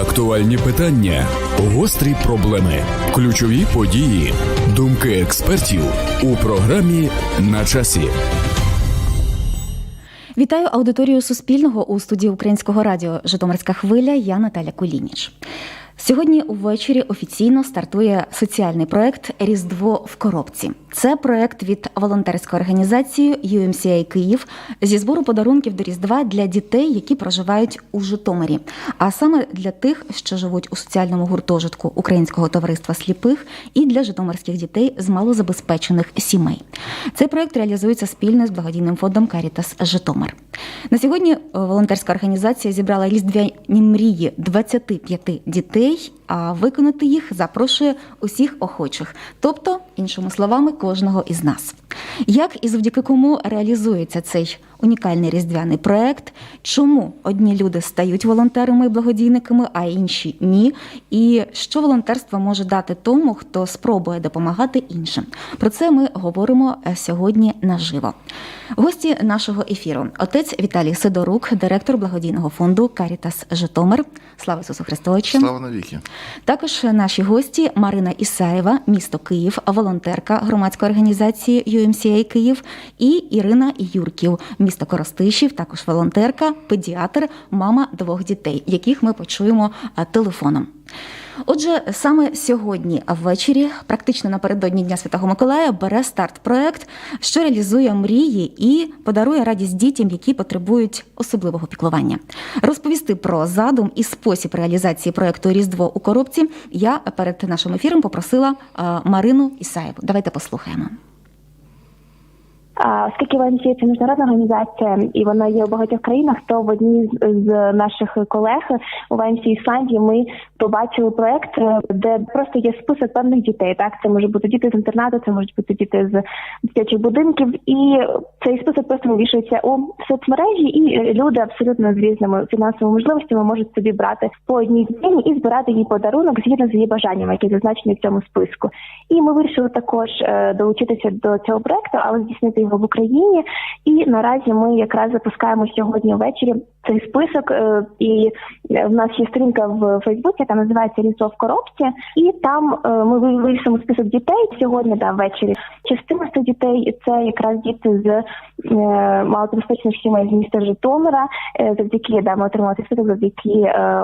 Актуальні питання, гострі проблеми, ключові події, думки експертів у програмі на часі. Вітаю аудиторію Суспільного у студії Українського радіо Житомирська хвиля. Я Наталя Кулініч. Сьогодні увечері офіційно стартує соціальний проект Різдво в коробці. Це проект від волонтерської організації UMCA Київ зі збору подарунків до Різдва для дітей, які проживають у Житомирі, а саме для тих, що живуть у соціальному гуртожитку Українського товариства сліпих, і для житомирських дітей з малозабезпечених сімей. Цей проект реалізується спільно з благодійним фондом Карітас Житомир. На сьогодні волонтерська організація зібрала різдвяні мрії 25 дітей, а виконати їх запрошує усіх охочих, тобто, іншими словами, кожного із нас. Як і завдяки кому реалізується цей унікальний різдвяний проект? Чому одні люди стають волонтерами і благодійниками, а інші ні? І що волонтерство може дати тому, хто спробує допомагати іншим? Про це ми говоримо е, сьогодні наживо. Гості нашого ефіру: отець Віталій Сидорук, директор благодійного фонду Карітас Житомир. Слава Ісусу Христовичу! Слава навіки. Також наші гості Марина Ісаєва, місто Київ, волонтерка громадської організації UMCA Київ, і Ірина Юрків, місто Коростишів, також волонтерка, педіатр, мама двох дітей, яких ми почуємо телефоном. Отже, саме сьогодні ввечері, практично напередодні Дня Святого Миколая, бере старт проект, що реалізує мрії і подарує радість дітям, які потребують особливого піклування. Розповісти про задум і спосіб реалізації проекту Різдво у коробці я перед нашим ефіром попросила Марину Ісаєву. Давайте послухаємо. Оскільки Венсія – це міжнародна організація, і вона є у багатьох країнах, то в одній з, наших колег у ВНС Ісландії ми побачили проект, е, де просто є список певних дітей. Так, це може бути діти з інтернату, це можуть бути діти з дитячих будинків, і цей список просто вивішується у соцмережі, і люди абсолютно з різними фінансовими можливостями можуть собі брати по одній дитині і збирати їй подарунок згідно з її бажаннями, які зазначені в цьому списку. І ми вирішили також е, долучитися до цього проекту, але здійснити його в Україні. І наразі ми якраз запускаємо сьогодні ввечері цей список. е, І в нас є сторінка в Фейсбуці, яка називається Різдво в коробці, і там е, ми вивісимо список дітей сьогодні да, ввечері. Частина цих дітей це якраз діти з е, малозабезпечених сімей з міста Житомира, е, завдяки да, ми отримали список завдяки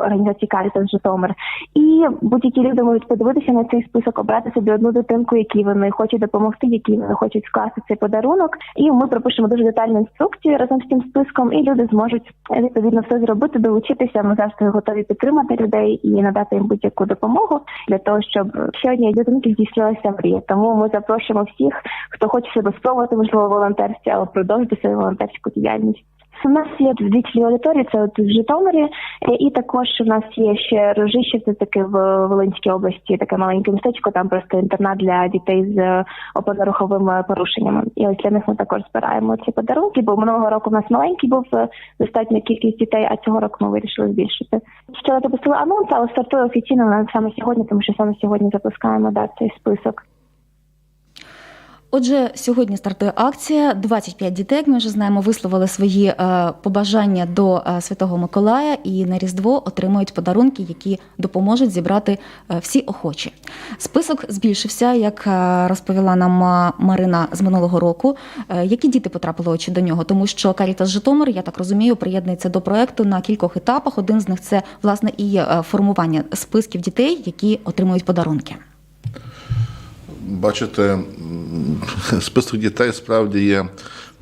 організації Карітас Житомир. І будь-які люди можуть подивитися на цей список, обрати собі одну дитинку, якій вони хочуть допомогти, якій вони хочуть скласти цей подарунок. І ми пропишемо дуже детальну інструкцію разом з цим списком, і люди зможуть відповідно все зробити, долучитися. Ми завжди готові підтримати людей і надати їм будь-яку допомогу для того, щоб однієї дитинки здійснилася мрія. Тому ми запрошуємо всіх, хто хоче себе спробувати, можливо, в волонтерстві або продовжити свою волонтерську діяльність. У нас є дві цільові аудиторії, це от в Житомирі, е, і також у нас є ще Рожище, це таке в Волинській області, таке маленьке містечко, там просто інтернат для дітей з опорно-руховими порушеннями. І ось для них ми також збираємо ці подарунки, бо минулого року у нас маленький був е, достатня кількість дітей, а цього року ми вирішили збільшити. Ще запустили анонс, але стартує офіційно саме сьогодні, тому що саме сьогодні запускаємо да, цей список. Отже, сьогодні стартує акція. 25 дітей, як ми вже знаємо, висловили свої е, побажання до е, Святого Миколая і на Різдво отримують подарунки, які допоможуть зібрати е, всі охочі. Список збільшився, як розповіла нам Марина з минулого року. Які діти потрапили очі до нього? Тому що Карітас Житомир, я так розумію, приєднується до проекту на кількох етапах. Один з них це власне і формування списків дітей, які отримують подарунки. Бачите, список дітей справді є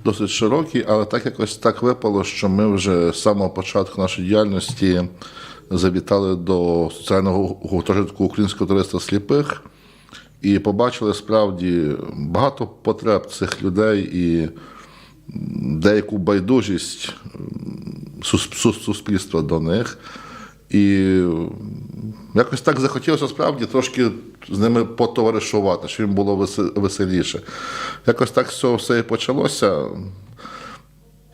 досить широкий, але так якось так випало, що ми вже з самого початку нашої діяльності завітали до соціального гуртожитку Українського товариства сліпих і побачили справді багато потреб цих людей і деяку байдужість суспільства до них. І якось так захотілося справді трошки з ними потоваришувати, щоб їм було веселіше. Якось так з все і почалося.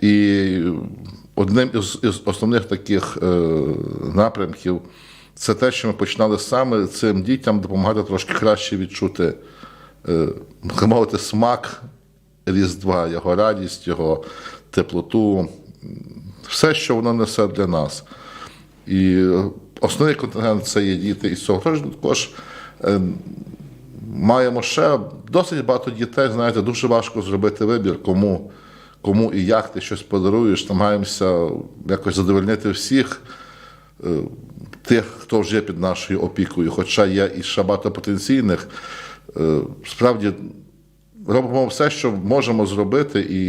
І одним із, із основних таких е, напрямків це те, що ми починали саме цим дітям допомагати трошки краще відчути, е, мовити, смак Різдва, його радість, його теплоту, все, що воно несе для нас. І основний контингент це є діти із цього гуртожитку. Також е, маємо ще досить багато дітей. Знаєте, дуже важко зробити вибір, кому, кому і як ти щось подаруєш. Намагаємося якось задовольнити всіх е, тих, хто вже під нашою опікою, хоча є і ще багато потенційних. Е, Справді робимо все, що можемо зробити, і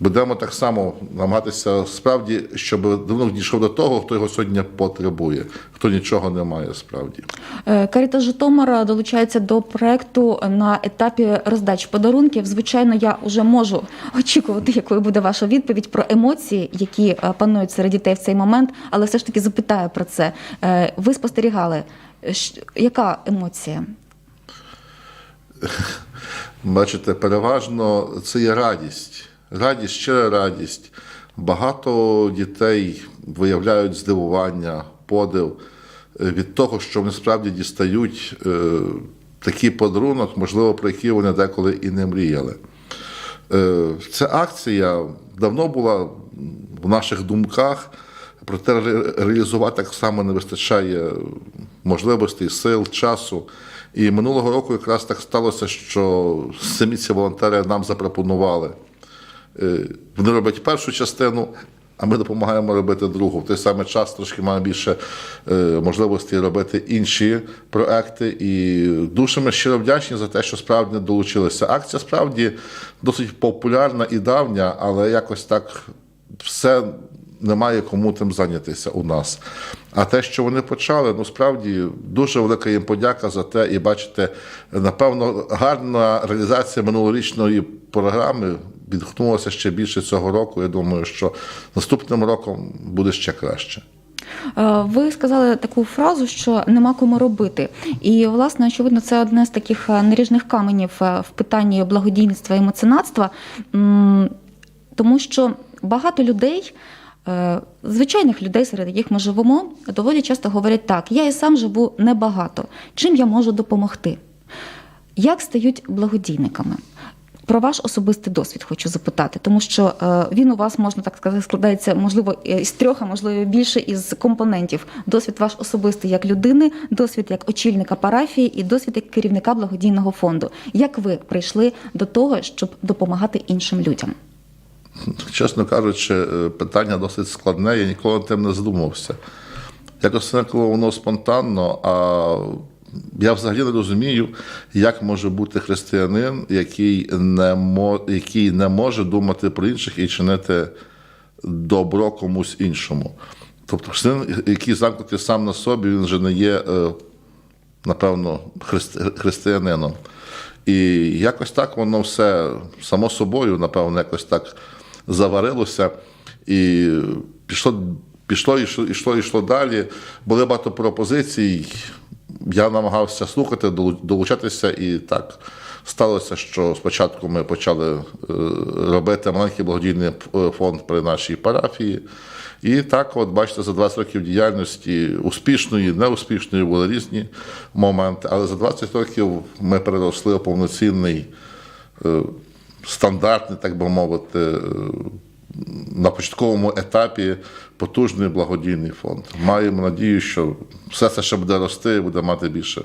будемо так само намагатися справді, щоб давно дійшов до того, хто його сьогодні потребує, хто нічого не має справді. Е, Каріта Житомира долучається до проекту на етапі роздачі подарунків. Звичайно, я вже можу очікувати, якою буде ваша відповідь про емоції, які е, панують серед дітей в цей момент, але все ж таки запитаю про це. Е, Ви спостерігали, яка емоція? Бачите, переважно це є радість. Радість, щира радість. Багато дітей виявляють здивування, подив е, від того, що вони справді дістають е, такий подарунок, можливо, про який вони деколи і не мріяли. Е, Ця акція давно була в наших думках, проте реалізувати так само не вистачає можливостей, сил, часу. І минулого року якраз так сталося, що самі ці волонтери нам запропонували. Е, Вони роблять першу частину, а ми допомагаємо робити другу. В той самий час трошки маємо більше е, можливостей робити інші проекти. І дуже ми щиро вдячні за те, що справді долучилися. Акція справді досить популярна і давня, але якось так все немає кому тим зайнятися у нас. А те, що вони почали, ну справді дуже велика їм подяка за те. І бачите, напевно, гарна реалізація минулорічної програми відгукнулася ще більше цього року. Я думаю, що наступним роком буде ще краще. Е, Ви сказали таку фразу, що нема кому робити. І, власне, очевидно, це одне з таких е, наріжних каменів е, в питанні благодійництва і меценатства, тому що багато людей. Звичайних людей, серед яких ми живемо, доволі часто говорять так: я і сам живу небагато. Чим я можу допомогти? Як стають благодійниками? Про ваш особистий досвід хочу запитати, тому що е, він у вас можна так сказати складається, можливо, із трьох, а можливо більше із компонентів. Досвід ваш особистий як людини, досвід як очільника парафії і досвід як керівника благодійного фонду. Як ви прийшли до того, щоб допомагати іншим людям? Чесно кажучи, е, питання досить складне, я ніколи тим не задумався. Якось інколи воно спонтанно, а я взагалі не розумію, як може бути християнин, який не, мо, який не може думати про інших і чинити добро комусь іншому. Тобто, християнин, який замкнутий сам на собі, він вже не є, е, напевно, христи- християнином. І якось так воно все само собою, напевно, якось так заварилося. І пішло, пішло, йшло, йшло, йшло далі. Були багато пропозицій. Я намагався слухати, долу- долучатися, і так сталося, що спочатку ми почали е, робити маленький благодійний е, фонд при нашій парафії. І так, от бачите, за 20 років діяльності успішної, неуспішної були різні моменти, але за 20 років ми переросли у повноцінний е, стандартний, так би мовити, на початковому етапі потужний благодійний фонд. Маємо надію, що все це ще буде рости і буде мати більше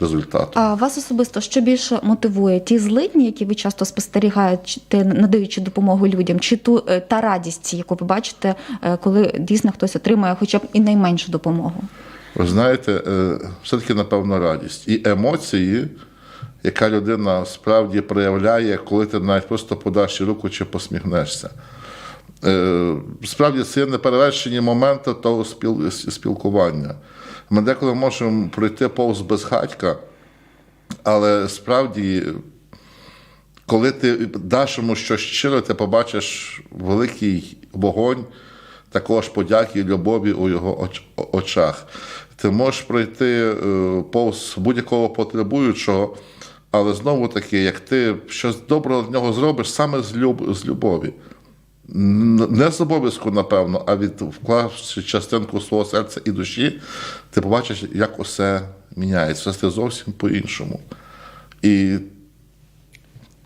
результату. А вас особисто що більше мотивує? Ті злидні, які ви часто спостерігаєте, надаючи допомогу людям, чи ту е, та радість, яку ви бачите, е, коли дійсно хтось отримує хоча б і найменшу допомогу? Ви знаєте, е, все-таки, напевно, радість. І емоції, яка людина справді проявляє, коли ти навіть просто подаш руку чи посміхнешся. Е, Справді це неперевершені моменти того спілкування. Ми деколи можемо пройти повз безхатька, але справді, коли ти даш йому щось щиро, ти побачиш великий вогонь також подяки і любові у його оч- очах. Ти можеш пройти е, повз будь-якого потребуючого, але знову таки, як ти щось доброго для нього зробиш саме з любові. Не з обов'язку, напевно, а від вклавши частинку свого серця і душі, ти побачиш, як усе міняється. Все стає зовсім по-іншому. І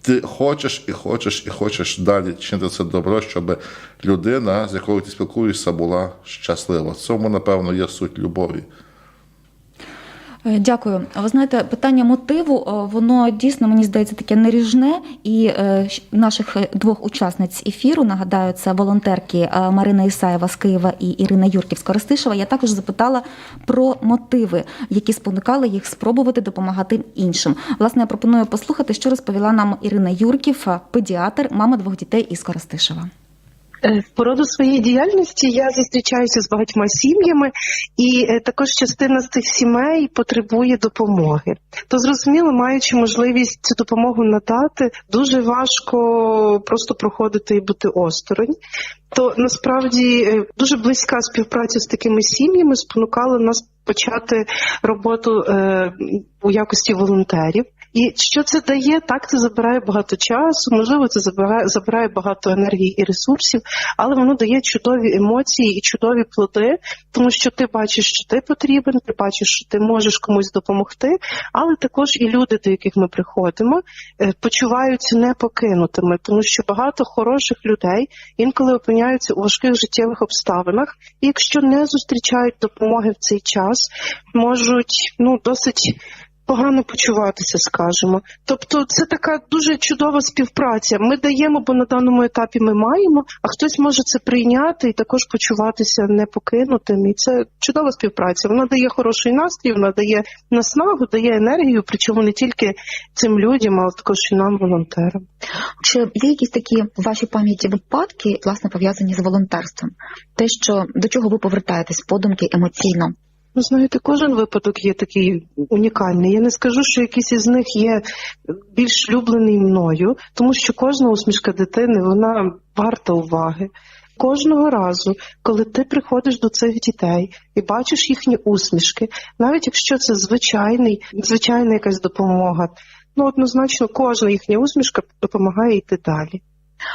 ти хочеш і хочеш і хочеш далі чинити це добро, щоб людина, з якою ти спілкуєшся, була щаслива. В цьому, напевно, є суть любові. Е, Дякую. Ви знаєте, питання мотиву е, воно дійсно мені здається таке неріжне. І е, наших двох учасниць ефіру нагадаю, це волонтерки Марина Ісаєва з Києва і Ірина Юрків з Коростишева. Я також запитала про мотиви, які спонукали їх спробувати допомагати іншим. Власне, я пропоную послухати, що розповіла нам Ірина Юрків, педіатр, мама двох дітей із Коростишева. Е, По роду своєї діяльності я зустрічаюся з багатьма сім'ями, і е, також частина з цих сімей потребує допомоги. То зрозуміло, маючи можливість цю допомогу надати, дуже важко просто проходити і бути осторонь. То насправді е, дуже близька співпраця з такими сім'ями спонукала нас почати роботу у якості волонтерів. І що це дає? Так, це забирає багато часу, можливо, це забирає, забирає багато енергії і ресурсів, але воно дає чудові емоції і чудові плоди, тому що ти бачиш, що ти потрібен, ти бачиш, що ти можеш комусь допомогти, але також і люди, до яких ми приходимо, е, почуваються непокинутими, тому що багато хороших людей інколи опиняються у важких життєвих обставинах, і якщо не зустрічають допомоги в цей час, можуть ну досить погано почуватися, скажімо. Тобто, це така дуже чудова співпраця. Ми даємо, бо на даному етапі ми маємо, а хтось може це прийняти і також почуватися непокинутим. І це чудова співпраця. Вона дає хороший настрій, вона дає наснагу, дає енергію, причому не тільки цим людям, але також і нам, волонтерам. Чи є якісь такі в вашій пам'яті випадки, власне, пов'язані з волонтерством? Те, що до чого ви повертаєтесь подумки емоційно? Ну, знаєте, кожен випадок є такий унікальний. Я не скажу, що якийсь із них є більш люблений мною, тому що кожна усмішка дитини вона варта уваги. Кожного разу, коли ти приходиш до цих дітей і бачиш їхні усмішки, навіть якщо це звичайний, звичайна якась допомога, ну однозначно кожна їхня усмішка допомагає йти далі.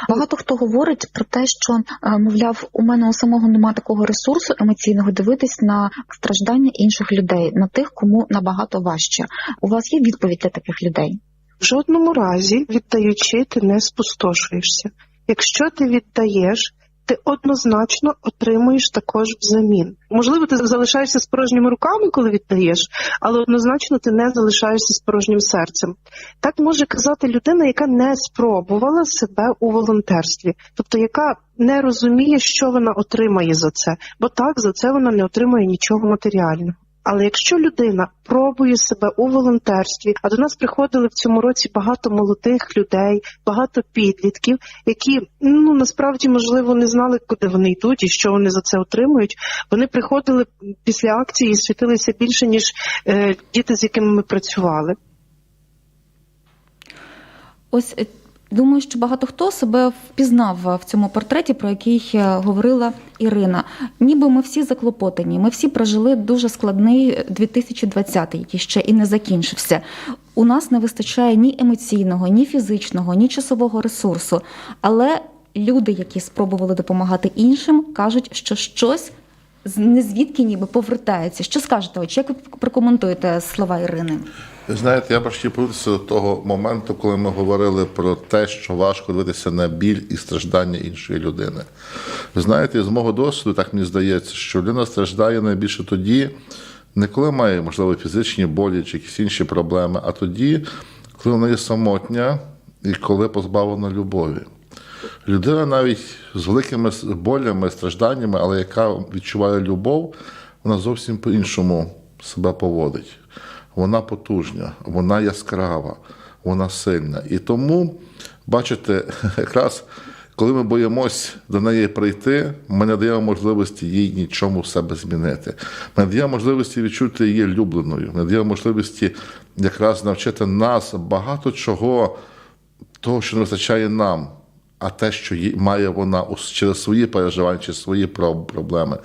Багато хто говорить про те, що е, мовляв, у мене у самого нема такого ресурсу емоційного дивитись на страждання інших людей, на тих, кому набагато важче. У вас є відповідь для таких людей? В жодному разі, віддаючи, ти не спустошуєшся. Якщо ти віддаєш, ти однозначно отримуєш також взамін. Можливо, ти залишаєшся з порожніми руками, коли віддаєш, але однозначно ти не залишаєшся з порожнім серцем. Так може казати людина, яка не спробувала себе у волонтерстві, тобто яка не розуміє, що вона отримає за це, бо так за це вона не отримає нічого матеріального. Але якщо людина пробує себе у волонтерстві, а до нас приходили в цьому році багато молодих людей, багато підлітків, які ну насправді можливо не знали, куди вони йдуть і що вони за це отримують. Вони приходили після акції і світилися більше ніж е, діти, з якими ми працювали. Ось е, думаю, що багато хто себе впізнав в цьому портреті, про який е, говорила Ірина. Ніби ми всі заклопотані, ми всі прожили дуже складний 2020, який ще і не закінчився. У нас не вистачає ні емоційного, ні фізичного, ні часового ресурсу. Але люди, які спробували допомагати іншим, кажуть, що щось з не звідки ніби повертається. Що скажете? От як ви прокоментуєте слова Ірини? Ви знаєте, я б ще до того моменту, коли ми говорили про те, що важко дивитися на біль і страждання іншої людини. Ви знаєте, з мого досвіду, так мені здається, що людина страждає найбільше тоді, не коли має, можливо, фізичні болі чи якісь інші проблеми, а тоді, коли вона є самотня і коли позбавлена любові. Людина навіть з великими болями, стражданнями, але яка відчуває любов, вона зовсім по-іншому себе поводить. Вона потужна, вона яскрава, вона сильна. І тому, бачите, якраз коли ми боїмось до неї прийти, ми не даємо можливості їй нічому в себе змінити. Ми не даємо можливості відчути її любленою. Не даємо можливості якраз навчити нас багато чого, того, що не вистачає нам а те, що має вона через свої переживання, через свої проблеми.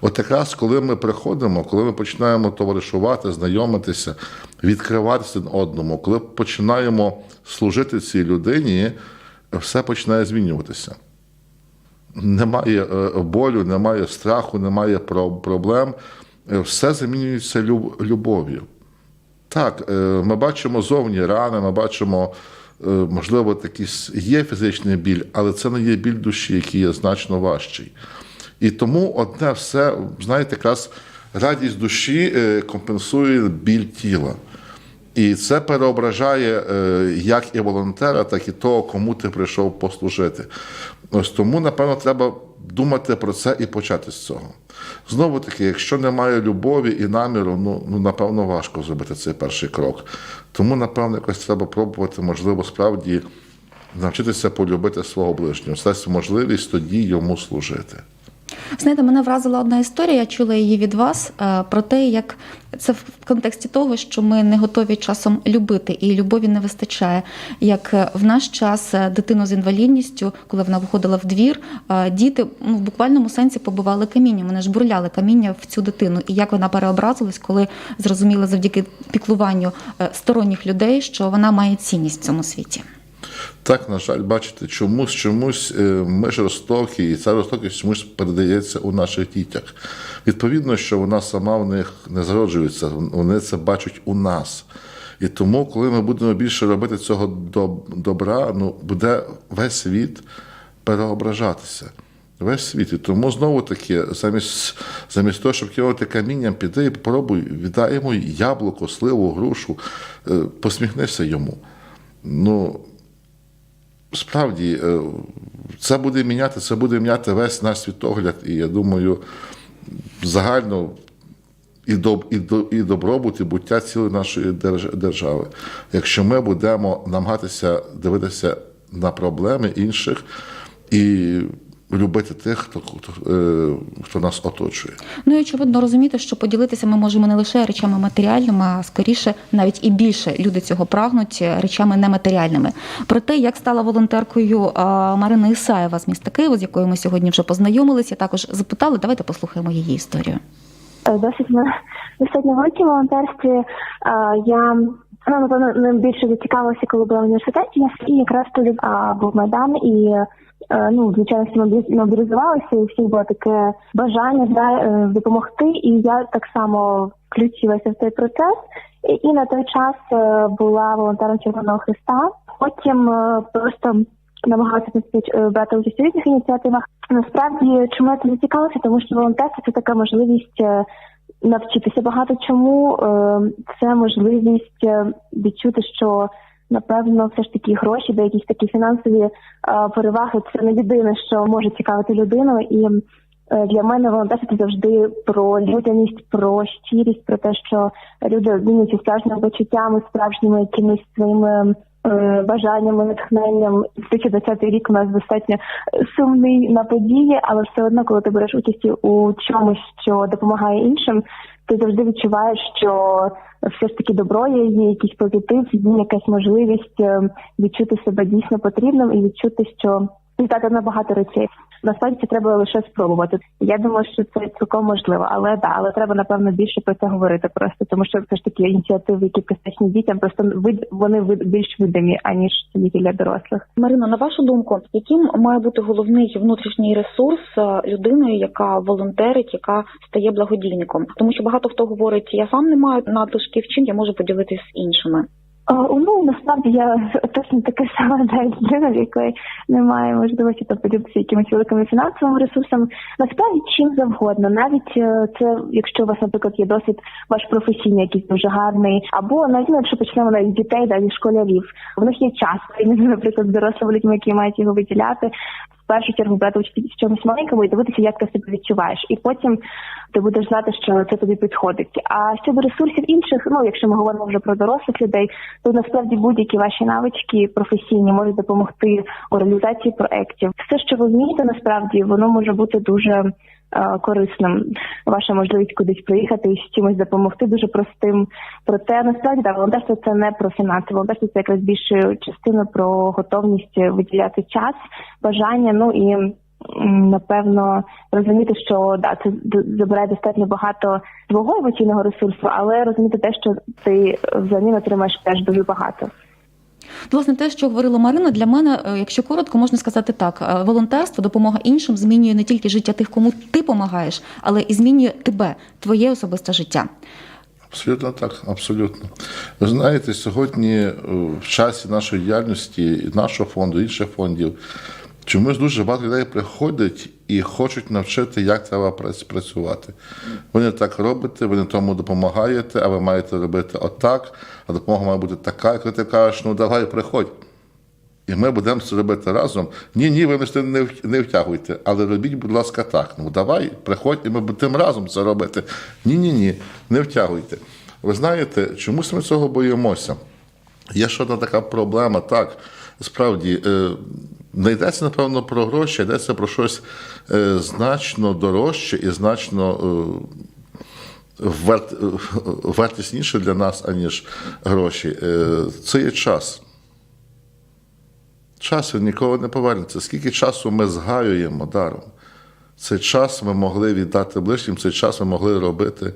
От якраз коли ми приходимо, коли ми починаємо товаришувати, знайомитися, відкриватися одному, коли починаємо служити цій людині, все починає змінюватися. Немає е, болю, немає страху, немає проблем. Все замінюється любов'ю. Так, е, ми бачимо зовні рани, ми бачимо можливо, якийсь є фізичний біль, але це не є біль душі, який є значно важчий. І тому одне все, знаєте, якраз радість душі е, компенсує біль тіла. І це переображає е, як і волонтера, так і того, кому ти прийшов послужити. Ось тому, напевно, треба думати про це і почати з цього. Знову таки, якщо немає любові і наміру, ну, ну напевно, важко зробити цей перший крок. Тому, напевно, якось треба пробувати, можливо, справді навчитися полюбити свого ближнього. стати можливість тоді йому служити. Знаєте, мене вразила одна історія, я чула її від вас е, про те, як це в контексті того, що ми не готові часом любити, і любові не вистачає. Як е, в наш час е, дитину з інвалідністю, коли вона виходила в двір, діти ну, в буквальному сенсі побивали каміння. Вони ж бурляли каміння в цю дитину. І як вона переобразилась, коли зрозуміла завдяки піклуванню сторонніх людей, що вона має цінність в цьому світі. Так, на жаль, бачите, чомусь чомусь е, ми жорстокі, і ця жорстокість чомусь передається у наших дітях. Відповідно, що вона сама в них не зароджується, вони це бачать у нас. І тому, коли ми будемо більше робити цього добра, ну буде весь світ переображатися. Весь світ. І тому знову таки, замість, замість того, щоб кинути камінням, піди і попробуй, віддай йому яблуко, сливу, грушу, е, посміхнися йому. Ну, справді, е, це буде міняти, це буде міняти весь наш світогляд. І я думаю, загально і, до, і, до- і добробут, і буття цілої нашої держави. Якщо ми будемо намагатися дивитися на проблеми інших і любити тих, хто, хто, е, хто нас оточує. Ну і очевидно розуміти, що поділитися ми можемо не лише речами матеріальними, а скоріше навіть і більше люди цього прагнуть е, речами нематеріальними. Про те, як стала волонтеркою а, Марина Ісаєва з міста Києва, з якою ми сьогодні вже познайомилися, також запитали. Давайте послухаємо її історію. Е, Досить ми достатньо великій волонтерстві. Е, Я ну, напевно ним більше зацікавилася, коли була в університеті. І якраз тоді був майдан, і е, ну звичайно мобі- мобілізувалися, і всіх було таке бажання да, е, допомогти. І я так само включилася в цей процес. І, і на той час е, була волонтером Червоного Христа. Потім е, просто намагалася е, брати участь у різних ініціативах. Насправді, чому я цим зацікавилася? Тому що волонтерство це така можливість е, навчитися багато чому. Е, Це можливість е, відчути, що напевно все ж таки гроші, де якісь такі фінансові е, переваги, це не єдине, що може цікавити людину. І е, для мене волонтерство завжди про людяність, про щирість, про те, що люди обмінюються справжніми почуттями, справжніми якимись своїми е, бажаннями, натхненням. 2020 рік у нас достатньо сумний на події, але все одно, коли ти береш участь у чомусь, що допомагає іншим, ти завжди відчуваєш, що все ж таки добро є, є якийсь позитив, є якась можливість е, відчути себе дійсно потрібним і відчути, що дати на багато речей. Насправді це треба лише спробувати. Я думаю, що це цілком можливо, але да, але треба напевно більше про це говорити. Просто тому, що все ж таки ініціативи, які присвячені дітям, просто вид вони більш видимі аніж тільки для дорослих. Марина, на вашу думку, яким має бути головний внутрішній ресурс е, людини, яка волонтерить, яка стає благодійником? Тому що багато хто говорить, я сам не маю надлишків, чим я можу поділитися з іншими. А, Ну насправді я точно така сама навіть людина, в якої немає можливості там поділитися якимись великими фінансовими ресурсами. Насправді чим завгодно, навіть е, це, якщо у вас, наприклад, є досвід ваш професійний, якийсь дуже гарний, або навіть ну, якщо почнемо навіть з дітей, да, школярів, в них є час, наприклад, з дорослими людьми, які мають його виділяти. Першу чергу брати участь в чомусь маленькому і дивитися, як ти себе відчуваєш, і потім ти будеш знати, що це тобі підходить. А щодо ресурсів інших, ну якщо ми говоримо вже про дорослих людей, то насправді будь-які ваші навички професійні можуть допомогти у реалізації проєктів. Все, що ви вмієте, насправді воно може бути дуже корисним. Ваша можливість кудись приїхати і з чимось допомогти дуже простим. Проте насправді да, волонтерство це не про фінанси. Волонтерство це якраз більше частина про готовність виділяти час, бажання. Ну і напевно розуміти, що да, це забирає достатньо багато свого емоційного ресурсу, але розуміти те, що ти взамін отримаєш теж дуже багато. Власне, те, що говорила Марина, для мене, е, якщо коротко, можна сказати так: е, волонтерство, допомога іншим змінює не тільки життя тих, кому ти допомагаєш, але і змінює тебе, твоє особисте життя. Абсолютно так, абсолютно. Ви знаєте, сьогодні е, в часі нашої діяльності, нашого фонду, інших фондів, чомусь дуже багато людей приходять і хочуть навчити, як треба працювати. Ви не так робите, ви тому допомагаєте, а ви маєте робити отак, а допомога має бути така, коли ти кажеш, ну давай, приходь. І ми будемо це робити разом. Ні, ні, ви не, не втягуйте, але робіть, будь ласка, так. Ну давай, приходь, і ми будемо разом це робити. Ні, ні, ні, не втягуйте. Ви знаєте, чомусь ми цього боїмося. Є ще одна така проблема, так, справді, е, не йдеться, напевно, про гроші, а йдеться про щось е, значно дорожче і значно е, е, вартісніше для нас, аніж гроші. Це є час. Час він ніколи не повернеться. Скільки часу ми згаюємо даром? Цей час ми могли віддати ближнім, цей час ми могли робити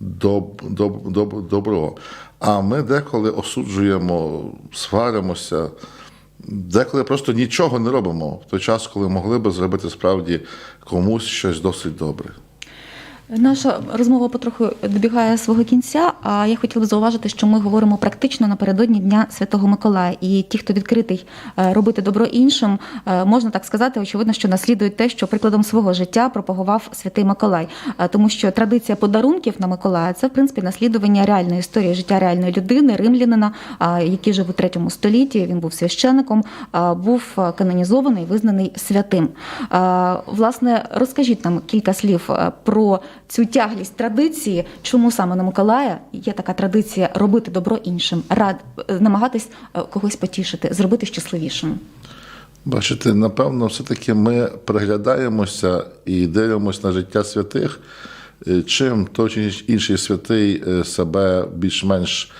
доб, доб, доб, добро. А ми деколи осуджуємо, сваримося, деколи просто нічого не робимо в той час, коли могли би зробити справді комусь щось досить добре. Наша розмова потроху добігає свого кінця. А я хотіла б зауважити, що ми говоримо практично напередодні Дня Святого Миколая. І ті, хто відкритий е, робити добро іншим, е, можна так сказати, очевидно, що наслідують те, що прикладом свого життя пропагував святий Миколай. Е, Тому що традиція подарунків на Миколая це в принципі наслідування реальної історії життя реальної людини, римлянина, який жив у третьому столітті. Він був священником, був канонізований, визнаний святим. Власне, розкажіть нам кілька слів про цю тяглість традиції, чому саме на Миколая є така традиція робити добро іншим, рад е, намагатись е, когось потішити, зробити щасливішим. Бачите, напевно, все-таки ми приглядаємося і дивимося на життя святих, е, чим той чи інший святий себе більш-менш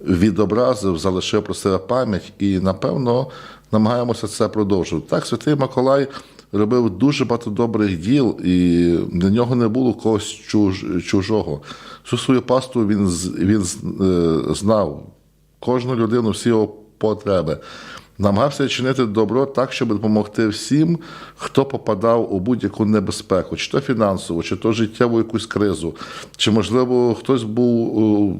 відобразив, залишив про себе пам'ять, і, напевно, намагаємося це продовжувати. Так, святий Миколай робив дуже багато добрих діл, і для нього не було когось чуж, чужого. Всю свою пасту він, він е, знав, кожну людину, всі його потреби. Намагався чинити добро так, щоб допомогти всім, хто попадав у будь-яку небезпеку, чи то фінансову, чи то життєву якусь кризу, чи, можливо, хтось був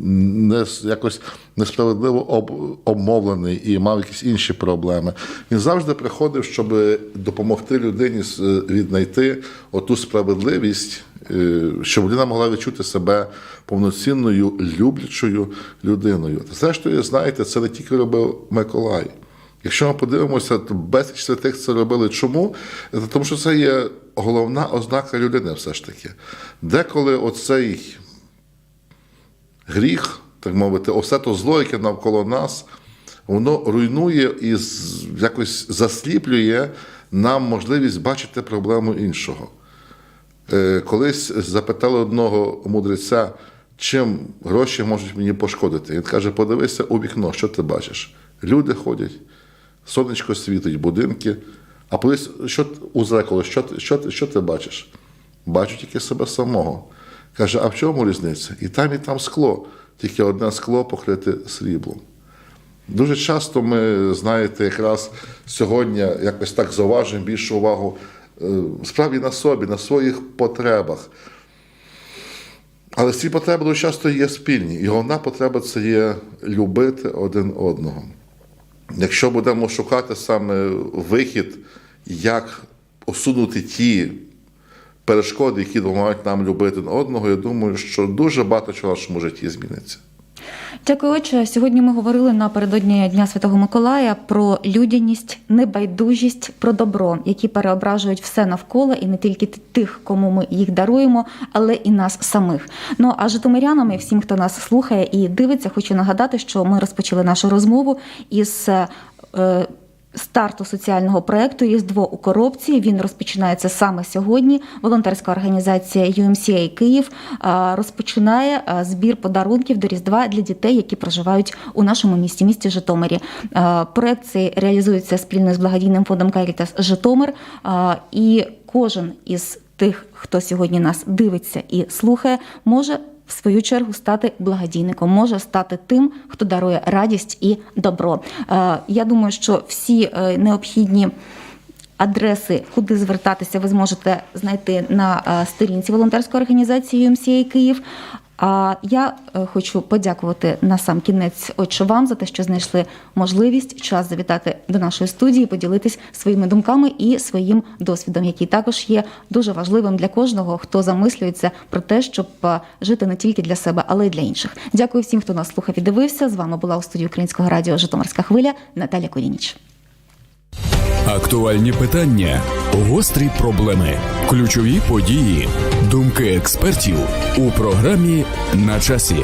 не, якось несправедливо об, обмовлений і мав якісь інші проблеми. Він завжди приходив, щоб допомогти людині віднайти оту справедливість, е, щоб людина могла відчути себе повноцінною люблячою людиною. Зрештою, знаєте, це не тільки робив Миколай. Якщо ми подивимося, то безліч святих це робили. Чому? Тому що це є головна ознака людини, все ж таки. Деколи оцей гріх, так мовити, все то зло, яке навколо нас, воно руйнує і якось засліплює нам можливість бачити проблему іншого. Е, Колись запитали одного мудреця, чим гроші можуть мені пошкодити. Він каже: подивися у вікно, що ти бачиш? Люди ходять, сонечко світить, будинки. А подивись, що у зеркало, що, що, що ти бачиш? Бачу тільки себе самого. Каже, а в чому різниця? І там, і там скло, тільки одне скло покрите сріблом. Дуже часто ми, знаєте, якраз сьогодні якось так зауважуємо більшу увагу е, справді на собі, на своїх потребах. Але ці потреби дуже часто є спільні. І головна потреба це є любити один одного. Якщо будемо шукати саме вихід, як усунути ті перешкоди, які допомагають нам любити одного, я думаю, що дуже багато чого в нашому житті зміниться. Дякую, отче. Сьогодні ми говорили напередодні Дня Святого Миколая про людяність, небайдужість, про добро, які переображують все навколо, і не тільки тих, кому ми їх даруємо, але і нас самих. Ну а житомирянам і всім, хто нас слухає і дивиться, хочу нагадати, що ми розпочали нашу розмову із. Старту соціального проекту Різдво у коробці він розпочинається саме сьогодні. Волонтерська організація UMCA Київ розпочинає збір подарунків до Різдва для дітей, які проживають у нашому місті, місті Житомирі. Проект цей реалізується спільно з благодійним фондом Caritas Житомир. І кожен із тих, хто сьогодні нас дивиться і слухає, може в свою чергу стати благодійником, може стати тим, хто дарує радість і добро. Е, Я думаю, що всі е, необхідні. Адреси, куди звертатися, ви зможете знайти на е, сторінці волонтерської організації UMCA Київ. А я е, хочу подякувати на сам кінець отче вам за те, що знайшли можливість час завітати до нашої студії, поділитись своїми думками і своїм досвідом, який також є дуже важливим для кожного, хто замислюється про те, щоб е, жити не тільки для себе, але й для інших. Дякую всім, хто нас слухав і дивився. З вами була у студії Українського радіо Житомирська хвиля Наталя Колініч. Актуальні питання, гострі проблеми, ключові події, думки експертів у програмі на часі.